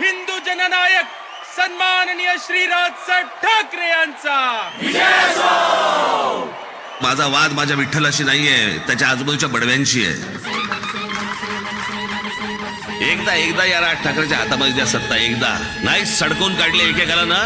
हिंदू जननायक सन्माननीय श्रीराज ठाकरे यांचा. माझा वाद माझ्या विठ्ठलाशी नाहीये त्याच्या आजूबाजूच्या बडव्यांशी आहे. एकदा एकदा या राज ठाकरेच्या हातामध्ये द्या सत्ता एकदा. नाही सडकून काढले एकेकाला ना?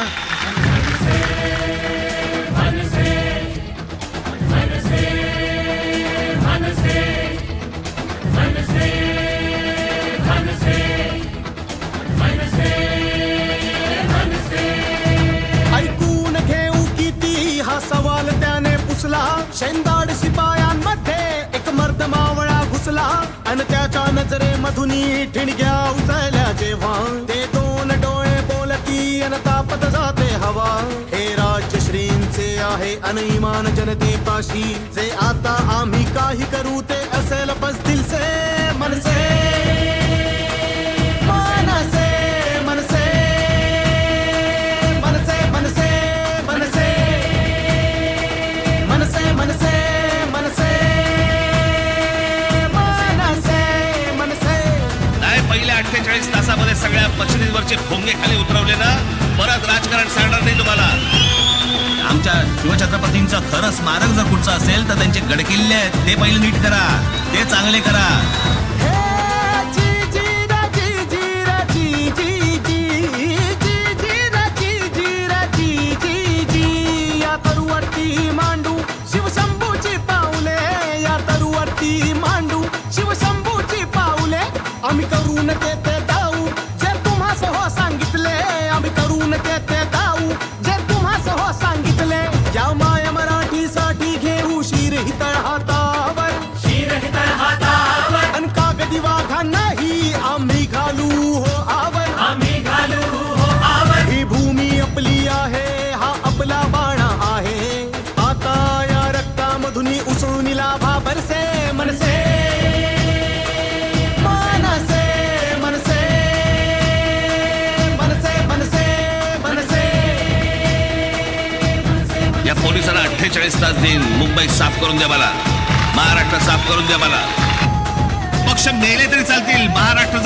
त्याने पुसला एक मर्द घुसला नजरे मधुनी ठिणग्या उचलल्या जेव्हा. ते बोलती अन तापत हवा. हे राजश्रींचे आहे अनइमान जनतेपाशी. जे आता आम्ही काही करू ते असेल बसतील अठ्ठेचाळीस तासामध्ये सगळ्या मशिदींवरचे भोंगे खाली उतरवले ना परत राजकारण सांगणार नाही तुम्हाला. आमच्या शिवछत्रपतींचं खरं स्मारक जर कुठचं असेल तर त्यांचे गडकिल्ले आहेत. ते पहिले नीट करा. ते चांगले करा. हो आवर आम्ही घालू हो आवर. ही भूमी आपली आहे हा आपला बाणा आहे. आता या रक्तामधून उसळून लाभा बरसे मनसे मनसे मनसे मनसे मनसे मनसे या पोलिसांना अठ्ठेचाळीस तास देईन मुंबई साफ करून द्या मला महाराष्ट्र साफ करून द्या मला पक्ष मेले तरी चालतील महाराष्ट्र